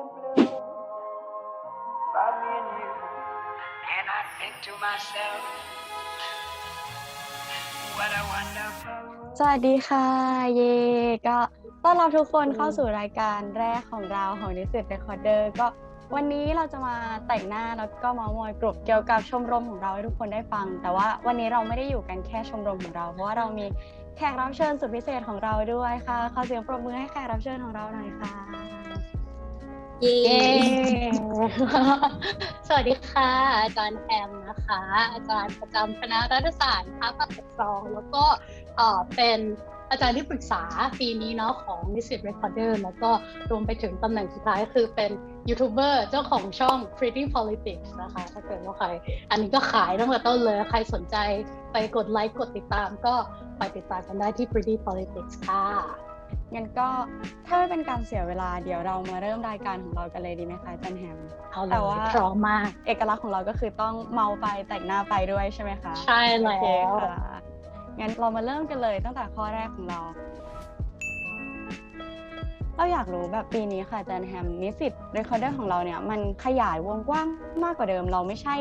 in blue for me and you. And I think to myself, what a wonderful world. สวัสดีค่ะ เย่ก็ต้อนรับทุกคนเข้าสู่รายการแรกของเราของนิสิตเรคคอร์เดอร์ก็วันนี้เราจะมาแต่งหน้าแล้วก็มามอยกลุ่มเกี่ยวกับชมรมของเราให้ทุกคนได้ฟัง แต่ว่าวันนี้เราไม่ได้อยู่กันแค่ชมรมของเรา เพราะว่าเรามีแขกรับเชิญสุดพิเศษของเราด้วยค่ะขอเสียงปรบมือให้แขกรับเชิญของเราหน่อยค่ะ เย้สวัสดีค่ะ อาจารย์แอมนะคะ อาจารย์ประจำคณะรัฐศาสตร์ภาคปกครอง แล้วก็เป็นอาจารย์ที่ปรึกษาปีนี้เนาะของ n i s i t Recorder แล้วก็รวมไปถึงตำแหน่งสุดท้ายคือเป็นยูทูบเบอร์เจ้าของช่อง Pretty Politics นะคะ ถ้าเกิดว่าใคร อันนี้ก็ขายตั้งแต่ต้นเลย ใครสนใจไปกดไลค์กดติดตามก็ไปติดตามกันได้ที่ Pretty Politics ค่ะ งั้นก็ถ้าไม่เป็นการเสียเวลาเดี๋ยวเรามาเริ่มรายการของเรากันเลยดีไหมคะอาจันแฮมเอาเลแต่ยว่าพร้อมมากเอกลักษณ์ของเราก็คือต้องเมาไปแต่งหน้าไปด้วยใช่ไหมคะ ใช่แล้โอเควค่ะงั้นเรามาเริ่มกันเลยตั้งแต่ข้อแรกของเรา เราอยากรู้แบบปีนี้ค่ะอาจารย์แฮมนิสิตเรคคอร์เดอร์ของเราเนี่ยมันขยายวงกว้างมากกว่าเดิม เราไม่ใช่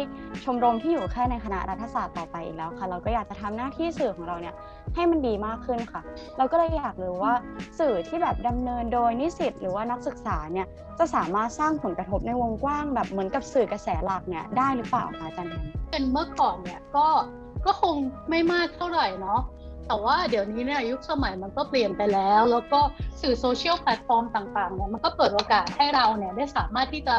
ชมรมที่อยู่แค่ในคณะรัฐศาสตร์ต่อไปอีกแล้วค่ะ เราก็อยากจะทำหน้าที่สื่อของเราเนี่ยให้มันดีมากขึ้นค่ะ เราก็เลยอยากรู้ว่าสื่อที่แบบดำเนินโดยนิสิตหรือว่านักศึกษาเนี่ยจะสามารถสร้างผลกระทบในวงกว้างแบบเหมือนกับสื่อกระแสหลักเนี่ยได้หรือเปล่าคะอาจารย์แฮมเป็นเมื่อก่อนเนี่ยก็ก็คงไม่มากเท่าไหร่เนาะแต่ว่าเดี๋ยวนี้เนี่ยยุคสมัยมันก็เปลี่ยนไปแล้ว แล้วก็ สื่อโซเชียลแพลตฟอร์มต่างๆเนี่ยมันก็เปิดโอกาสให้เราเนี่ยได้สามารถที่จะ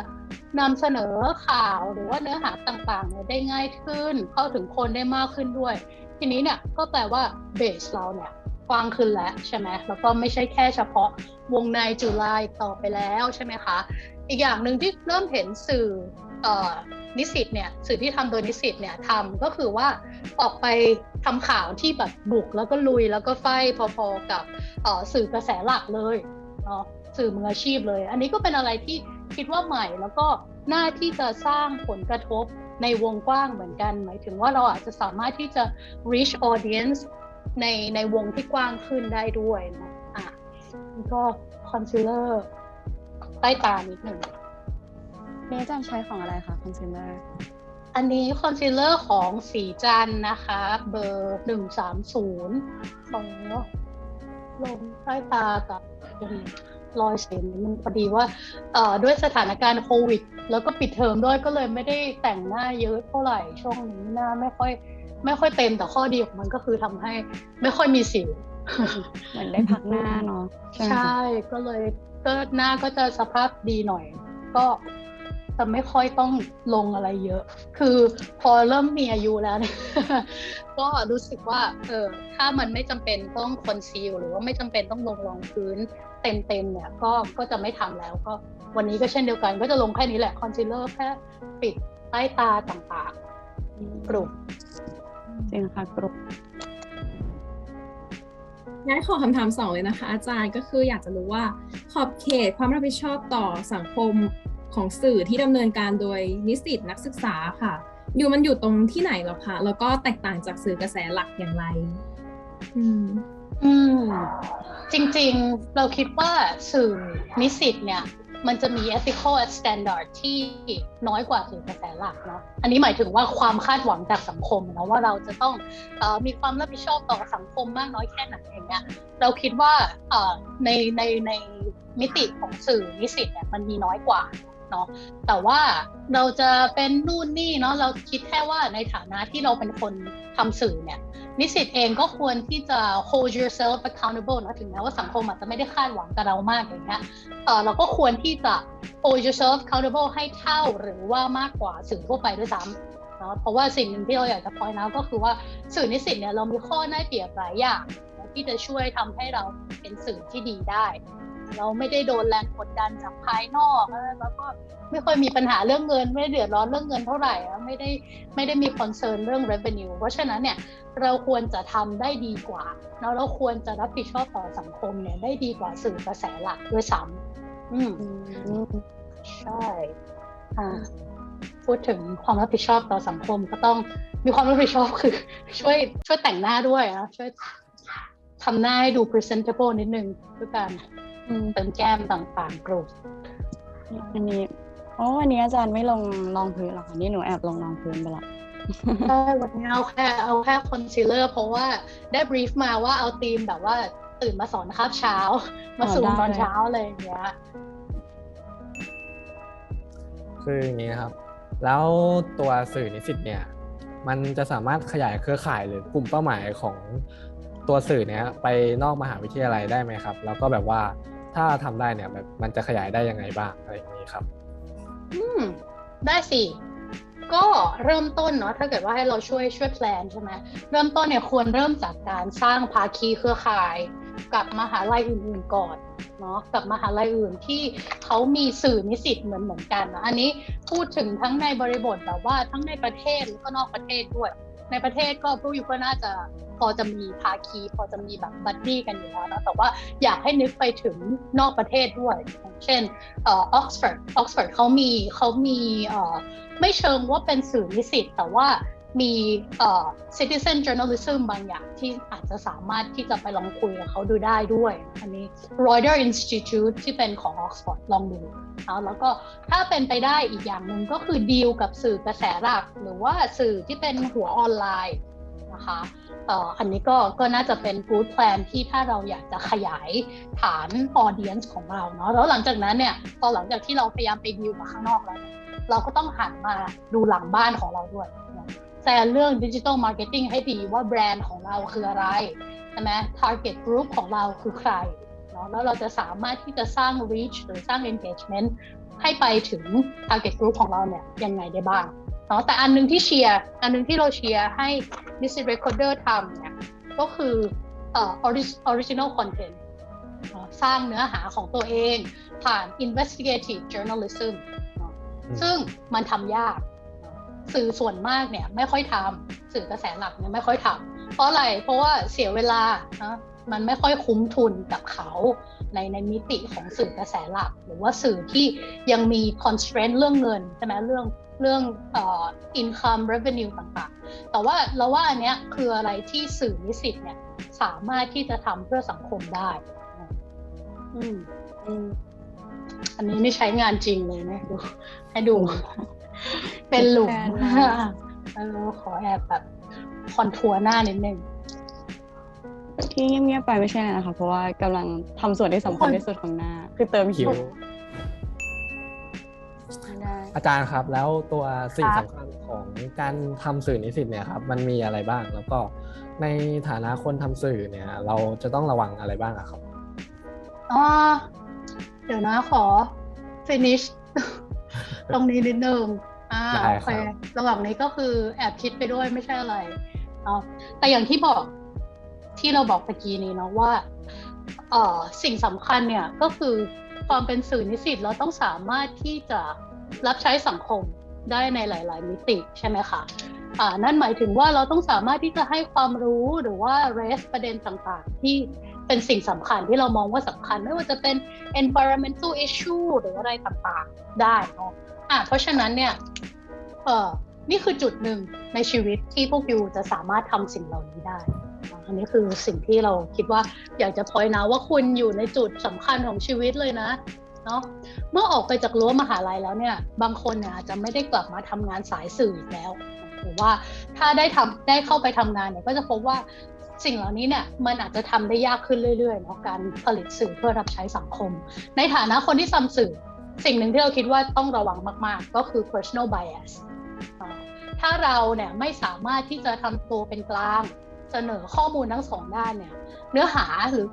นำเสนอข่าวหรือว่าเนื้อหาต่างๆเนี่ยได้ง่ายขึ้น เข้าถึงคนได้มากขึ้นด้วย ทีนี้เนี่ยก็แปลว่าเบสเราเนี่ยกว้างขึ้นแล้วใช่ไหมแล้วก็ไม่ใช่แค่เฉพาะวงในจุฬาอีกต่อไปแล้วใช่ไหมคะ อีกอย่างหนึ่งที่เริ่มเห็นสื่ออ นิสิตเนี่ยสื่อที่ทำโดยนิสิตเนี่ยทำก็คือว่าออกไปทำข่าวที่แบบบุกแล้วก็ลุยแล้วก็ไฟพอๆกับสื่อกระแสหลักเลยเนาะสื่อมืออาชีพเลย อันนี้ก็เป็นอะไรที่คิดว่าใหม่แล้วก็น่าที่จะสร้างผลกระทบในวงกว้างเหมือนกัน หมายถึงว่าเราอาจจะสามารถที่จะ reach audience ในในวงที่กว้างขึ้นได้ด้วยนะอะนี่ก็ concealer ใต้ตานิดหนึ่ง นี่อาจารย์ใช้ของอะไรคะคอนซูเมอร์อันนี้คอนซีลเลอร์ของสีจันทร์นะคะ เบอร์หนึ่งสามศูนย์ของลงใต้ตากับรอยเสียมันพอดีว่าเอ่อด้วยสถานการณ์โควิด แล้วก็ปิดเทอมด้วยก็เลยไม่ได้แต่งหน้าเยอะเท่าไหร่ช่วงนี้หน้าไม่ค่อย ไม่ค่อยเต็มแต่ข้อดีของมันก็คือทำให้ ไม่ค่อยมีสิวเหมือนได้พักหน้าเนาะใช่ไหมใช่คะก็เลยก็หน้าก็จะสภาพดีหน่อย ก็ จะไม่ค่อยต้องลงอะไรเยอะ คือพอเริ่มมีอายุแล้วเนี่ยก็รู้สึกว่าเออถ้ามันไม่จำเป็นต้องคอนซีลหรือว่าไม่จำเป็นต้องลงรองพื้นเต็มๆเนี่ยก็ก็จะไม่ทำแล้วก็วันนี้ก็เช่นเดียวกันก็จะลงแค่นี้แหละคอนซีลเลอร์แค่ปิดใต้ตาต่างๆกลุ่มจริงค่ะกรุ๊ปงั้นขอคำถามสองเลยนะคะ อาจารย์ก็คืออยากจะรู้ว่าขอบเขตความรับผิดชอบต่อสังคม ของสื่อที่ดำเนินการโดยนิสิตนักศึกษาค่ะ อยู่มันอยู่ตรงที่ไหนหรอคะแล้วก็แตกต่างจากสื่อกระแสหลักอย่างไร อืมอืมจริงๆเราคิดว่าสื่อนิสิตเนี่ย มันจะมี ethical standard ที่น้อยกว่าสื่อกระแสหลักเนาะอันนี้หมายถึงว่าความคาดหวังจากสังคมนะว่าเราจะต้องอมีความรับผิดชอบต่อสังคมมากน้อยแค่ไหนอย่างเงี้ยเราคิดว่าในในในมิติของสื่อนิสิตเนี่ยมันมีน้อยกว่า เนาะแต่ว่าเราจะเป็นนู่นนี่เนาะเราคิดแค่ว่าในฐานะที่เราเป็นคนทำสื่อเนี่ยนิสิตเองก็ควรที่จะ hold yourself accountable นะถึงแม้ว่าสังคมอาจจะไม่ได้คาดหวังกับเรามากอย่างเงี้ยเออเราก็ควรที่จะ hold yourself accountable ให้เท่าหรือว่ามากกว่าสื่อทั่วไปด้วยซ้ำเนาะเพราะว่าสิ่งหนึ่งที่เราอยากจะ point out ก็คือว่าสื่อนิสิตเนี่ยเรามีข้อได้เปรียบหลายอย่างที่จะช่วยทำให้เราเป็นสื่อที่ดีได้ เราไม่ได้โดนแรงกดดันจากภายนอกแล้วก็ไม่ค่อยมีปัญหาเรื่องเงิน ไม่เดือดร้อนเรื่องเงินเท่าไหร่ไม่ได้ไม่ได้มีคอนเซิร์นเรื่อง revenue เพราะฉะนั้นเนี่ยเราควรจะทำได้ดีกว่าแล้วเราควรจะรับผิดชอบต่อสังคมเนี่ยได้ดีกว่าสื่อกระแสหลักด้วยซ้ำอืมใช่อ่าพูดถึงความรับผิดชอบต่อสังคมก็ต้องมีความรับผิดชอบคือ ช่วยช่วยแต่งหน้าด้วยนะช่วยทำหน้าให้ดู presentable นิดนึงด้วยการ เติมแก้มต่างๆกลุ่มอันนี้โอ้วันนี้อาจารย์ไม่ลงรองพื้นหรอคะนี่หนูแอบลงรองพื้นไปละใช่วันนี้เอาแค่เอาแค่คอนซีลเลอร์เพราะว่าได้บรีฟมาว่าเอาธีมแบบว่าตื่นมาสอนคาบเช้า มาสูงตอนเช้าอะไรอย่างเงี้ยคืออย่างนี้นะครับ แล้วตัวสื่อนิสิตเนี่ย มันจะสามารถขยายเครือข่ายหรือกลุ่มเป้าหมายของ ตัวสื่อเนี้ยไปนอกมหาวิทยาลัยได้ไหมครับ แล้วก็แบบว่าถ้าทำได้เนี่ยแบบมันจะขยายได้ยังไงบ้างอะไรอย่างนี้ครับอืมได้สิก็เริ่มต้นเนาะถ้าเกิดว่าให้เราช่วยช่วยแพลนใช่ไหมเริ่มต้นเนี่ยควรเริ่มจากการสร้างภาคีเครือข่าย กับมหาลัยอื่นๆก่อนเนาะกับมหาลัยอื่นที่เขามีสื่อนิสิตเหมือนเหมือนกันนะอันนี้พูดถึงทั้งในบริบทแบบว่าทั้งในประเทศแล้วก็นอกประเทศด้วย ในประเทศก็ผู้อยู่ก็น่าจะพอจะมีภาคี พอจะมีแบบบัดดี้กันอยู่แล้วนะแต่ว่าอยากให้นึกไปถึงนอกประเทศด้วย เช่นออกซฟอร์ดออกซฟอร์ดเขามีเขามีไม่เชิงว่าเป็นสื่อนิสิตแต่ว่า มีเอ่อ citizen journalism บางอย่างที่อาจจะสามารถที่จะไปลองคุยกับเขาดูได้ด้วย อันนี้ Reuters Institute ที่เป็นของ Oxford ลองดูนะแล้วก็ถ้าเป็นไปได้อีกอย่างหนึ่งก็คือดีลกับสื่อกระแสหลัก หรือว่าสื่อที่เป็นหัวออนไลน์นะคะเอ่ออันนี้ก็ก็น่าจะเป็น good plan ที่ถ้าเราอยากจะขยายฐาน audience ของเราเนาะแล้วหลังจากนั้นเนี่ยพอหลังจากที่เราพยายามไปดีลกับข้างนอกแล้ว เราก็ต้องหันมาดูหลังบ้านของเราด้วย แซนเรื่องดิจิ t a ลมาร์เก็ตติ้งให้ดีว่าแบรนด์ของเราคืออะไรใช่ไหม target group ของเราคือใครเนาะแล้วเราจะสามารถที่จะสร้าง reach หรือสร้าง engagement ให้ไปถึง target group ของเราเนี่ยยังไงได้บ้างเนาะแต่อันหนึงที่เชียร์อันหนึงที่เราเชียร์ให้ m i s s Recorder ทำเนี่ยก็คือเอ่อ orig- original content เนาะสร้างเนื้อหาของตัวเองผ่าน investigative journalism เนาะอืมซึ่งมันทำยาก สื่อส่วนมากเนี่ยไม่ค่อยทำสื่อกระแสหลักเนี่ยไม่ค่อยทำเพราะอะไรเพราะว่าเสียเวลานะมันไม่ค่อยคุ้มทุนกับเขาในในมิติของสื่อกระแสหลัก หรือว่าสื่อที่ยังมี constraint เรื่องเงินใช่ไหมเรื่องเรื่องเอ่อ income revenue ต่างๆ แต่ว่าเราว่าอันเนี้ยคืออะไรที่สื่อนิสิตเนี่ยสามารถที่จะทำเพื่อสังคมได้นะอืมอืมอันนี้ไม่ใช้งานจริงเลยนะดูให้ดู เป็นหลุมแฟนมากเออขอแอบแบบคอนทัวร์หน้านิดนึงที่เงียบๆไปไม่ใช่อะไรนะคะ เพราะว่ากำลังทำส่วนที่สำคัญที่สุดของหน้า คือเติมคิคิววได้อาจารย์ครับ แล้วตัวสิ่งครับสำคัญของการทำสื่อนิสิตเนี่ยครับ มันมีอะไรบ้าง แล้วก็ในฐานะคนทำสื่อเนี่ย เราจะต้องระวังอะไรบ้างอะครับอ๋อเดี๋ยวนะขอ finish ตรงนี้นิดนึงอ่าได้ โอครัเคระหว่างนี้ก็คือแอบคิดไปด้วยไม่ใช่อะไรเนาะแต่อย่างที่บอกที่เราบอกตะกี้นี้เนาะว่าเออสิ่งสำคัญเนี่ยก็คือความเป็นสื่อนิสิตเราต้องสามารถที่จะรับใช้สังคมได้ในหลาย ๆ มิติใช่ไหมคะอ่านั่นหมายถึงว่าเราต้องสามารถที่จะให้ความรู้หรือว่า raise ประเด็นต่างๆ ที่เป็นสิ่งสำคัญที่เรามองว่าสำคัญไม่ว่าจะเป็น environmental issue หรืออะไรต่างๆ ได้เนาะอะเพราะฉะนั้นเนี่ย เออนี่คือจุดหนึ่งในชีวิตที่พวกยูจะสามารถทำสิ่งเหล่านี้ได้ อันนี้คือสิ่งที่เราคิดว่าอยากจะพอยนะว่าคุณอยู่ในจุดสำคัญของชีวิตเลยนะเนาะเมื่อออกไปจากรั้วมหาลัยแล้วเนี่ย บางคนเนี่ยอาจจะไม่ได้กลับมาทำงานสายสื่ออีกแล้ว หรือว่าถ้าได้ทำได้เข้าไปทำงานเนี่ยก็จะพบว่าสิ่งเหล่านี้เนี่ยมันอาจจะทำได้ยากขึ้นเรื่อยๆเนาะการผลิตสื่อเพื่อรับใช้สังคม ในฐานะคนที่ทำสื่อ สิ่งหนึ่งที่เราคิดว่าต้องระวังมาก ๆ ก็คือ personal bias ถ้าเราเนี่ยไม่สามารถที่จะทำตัวเป็นกลางเสนอข้อมูลทั้งสองด้านเนี่ย เนื้อหาหรือ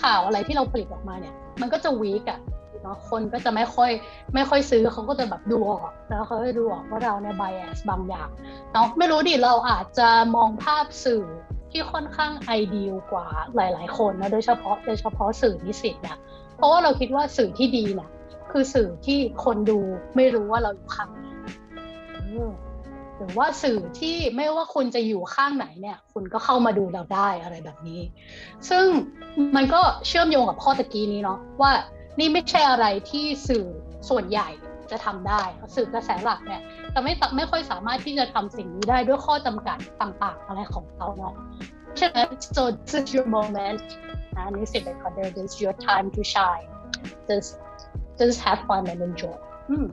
ข่าวอะไรที่เราผลิตออกมาเนี่ย มันก็จะวีกอะเนาะคนก็จะไม่ค่อยไม่ค่อยซื้อเขาก็จะแบบดูออกแล้วเขาจะดูออกว่าเราเนี่ย bias บางอย่างเนาะไม่รู้ดิเราอาจจะมองภาพสื่อที่ค่อนข้างไอเดียกว่าหลาย ๆ คนนะโดยเฉพาะโดยเฉพาะสื่อนิสิตเนี่ยเพราะว่าเราคิดว่าสื่อที่ดีเนี่ยคือสื่อที่คนดูไม่รู้ว่าเราอยู่ข้างไหน หรือว่าสื่อที่ไม่ว่าคุณจะอยู่ข้างไหนเนี่ย คุณก็เข้ามาดูเราได้อะไรแบบนี้ ซึ่งมันก็เชื่อมโยงกับข้อตะกี้นี้เนาะว่านี่ไม่ใช่อะไรที่สื่อส่วนใหญ่จะทำได้สื่อกระแสหลักเนี่ยจะไม่ตไม่ค่อยสามารถที่จะทำสิ่งนี้ได้ด้วยข้อจำกัดต่างๆ อะไรของเขาเนาะฉะนั้น so this is your moment นะนี่สิ recorder this is your time to shine just just have fun and enjoy อืม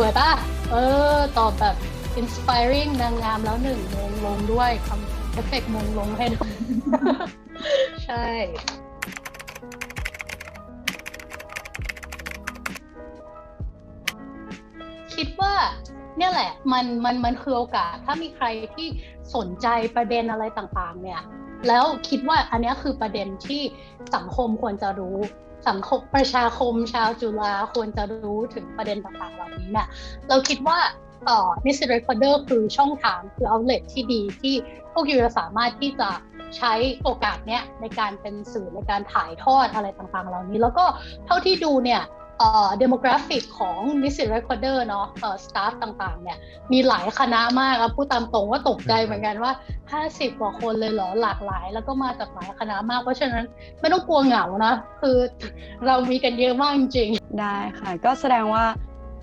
สวยป่ะ เออ ตอบแบบ inspiring นางงามแล้วหนึ่งมงลงด้วยทำเอฟเฟกต์มงลงให้ด้วยใช่ คิดว่าเนี่ยแหละ มันมันมันคือโอกาส ถ้ามีใครที่สนใจประเด็นอะไรต่างๆ เนี่ย แล้วคิดว่าอันเนี้ยคือประเด็นที่สังคมควรจะรู้ สังคมประชาคมชาวจุฬาควรจะรู้ถึงประเด็นต่างๆเหล่านี้เนี่ยเราคิดว่าเอ่อ Miss Recorder คือช่องทางคือ outlet ที่ดีที่พวกยูจะสามารถที่จะใช้โอกาสเนี้ยในการเป็นสื่อในการถ่ายทอดอะไรต่างๆ เหล่านี้ แล้วก็เท่าที่ดูเนี่ย เอ่อ demographic ของ Miss Recorder เนาะเอ่อ staff ต่างๆ เนี่ยมีหลายคณะมากอะพูดตามตรงว่าตกใจเหมือนกันว่า 50 กว่าคนเลยเหรอหลากหลาย แล้วก็มาจากหลายคณะมาก เพราะฉะนั้นไม่ต้องกลัวเหงานะ คือเรามีกันเยอะมากจริงๆได้ค่ะ ก็แสดงว่า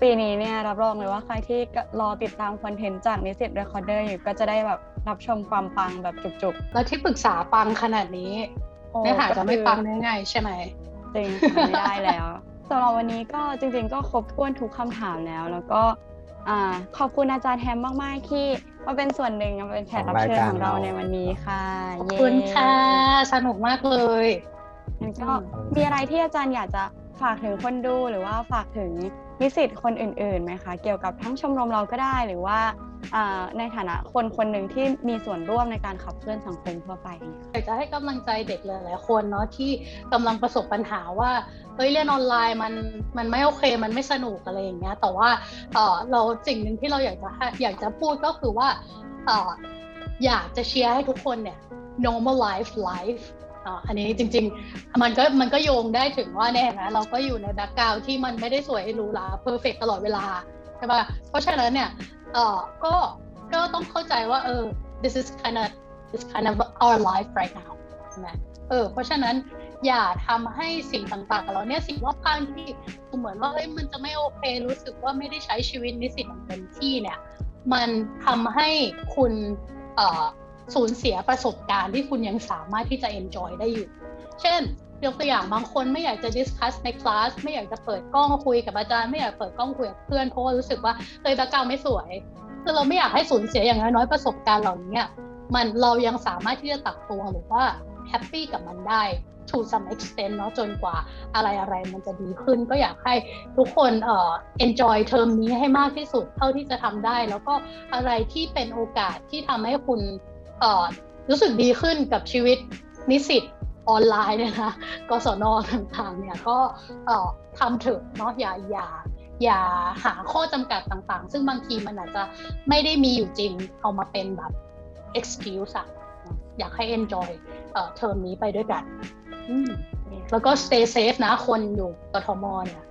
ปีนี้เนี่ยรับรองเลยว่าใครที่รอติดตามคอนเทนต์จากนิสิตเรคคอร์เดอร์อยู่ก็จะได้แบบรับชมความปังแบบจุกแล้วที่ปรึกษาปังขนาดนี้ๆโอ้เนื้อหาจะไม่ก็คือปังได้ไงใช่ไหมจริงค่ะไม่ได้แล้ว สำหรับวันนี้ก็จริง ๆ ก็ครบถ้วนทุกคำถามแล้ว แล้วก็อ่าขอบคุณอาจารย์แฮมมากๆที่มาเป็นส่วนหนึ่งมาเป็นแขกรับเชิญของเราในวันนี้ค่ะขอบเย้คุณค่ะ สนุกมากเลยงั้นก็มีอะไรที่อาจารย์อยากจะฝากถึงคนดูหรือว่าฝากถึงนิสิตคนอื่นๆไหมคะ เกี่ยวกับทั้งชมรมเราก็ได้หรือว่าอ่า ในฐานะคนคนหนึ่งที่มีส่วนร่วมในการขับเคลื่อนสังคมทั่วไปอยากจะให้กำลังใจเด็กหลายๆคนเนาะที่กำลังประสบปัญหาว่าเฮ้ยเรียนออนไลน์มันมันไม่โอเคมันไม่สนุกอะไรอย่างเงี้ยแต่ว่าเราสิ่งหนึ่งที่เราอยากจะอยากจะพูดก็คือว่าออยากจะเชียร์ให้ทุกคนเนี่ย normalize life อันนี้จริงๆ มันก็มันก็โยงได้ถึงว่าเนี่ยนะเราก็อยู่ในแบ็กกราวที่มันไม่ได้สวยหรูหราเพอร์เฟกตลอดเวลาใช่ป่ะเพราะฉะนั้นเนี่ย เออก็ก็ต้องเข้าใจว่าเออ this is kind of this kind of our life right now ใช่ไหมเออเพราะฉะนั้นอย่าทำให้สิ่งต่างๆเหล่านี้สิ่งรอบข้างที่เหมือนว่าเฮ้ยมันจะไม่โอเครู้สึกว่าไม่ได้ใช้ชีวิตในสิ่งเต็มที่เนี่ย มันทำให้คุณเอ่อสูญเสียประสบการณ์ที่คุณยังสามารถที่จะ enjoy ได้อยู่ เช่น ยกตัวอย่างบางคนไม่อยากจะ discuss ในคลาสไม่อยากจะเปิดกล้องคุยกับอาจารย์ไม่อยากเปิดกล้องคุยกับเพื่อนเพราะว่ารู้สึกว่าเฮ้ยแบ็คกราวไม่สวยคือเราไม่อยากให้สูญเสียอย่างน้อยๆประสบการณ์เหล่านี้มันเรายังสามารถที่จะตักตวงหรือว่าแฮปปี้กับมันได้ to some extent เนาะจนกว่าอะไรอะไรมันจะดีขึ้น ก็อยากให้ทุกคนเอ่อ enjoy เทอมนี้ให้มากที่สุดเท่าที่จะทำได้ แล้วก็อะไรที่เป็นโอกาสที่ทำให้คุณเอ่อรู้สึกดีขึ้นกับชีวิตนิสิต ออนไลน์เนี่ยนะกศนต่างๆเนี่ยก็ทำเถอะเนาะอย่าอย่าอย่าหาข้อจำกัดต่างๆ ซึ่งบางทีมันอาจจะไม่ได้มีอยู่จริงเอามาเป็นแบบ excuse อะอยากให้ enjoy เอ่อเทอมนี้ไปด้วยกัน แล้วก็ stay safe นะคนอยู่กทมเนี่ย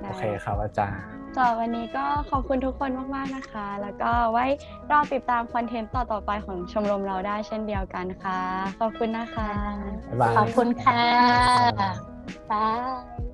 โอเคครับอาจารย์ สำหรับวันนี้ก็ขอบคุณทุกคนมาก ๆ นะคะ แล้วก็ไว้รอติดตามคอนเทนต์ต่อ ๆ ไปของชมรมเราได้เช่นเดียวกันค่ะ ขอบคุณนะคะขอบคุณค่ะ บาย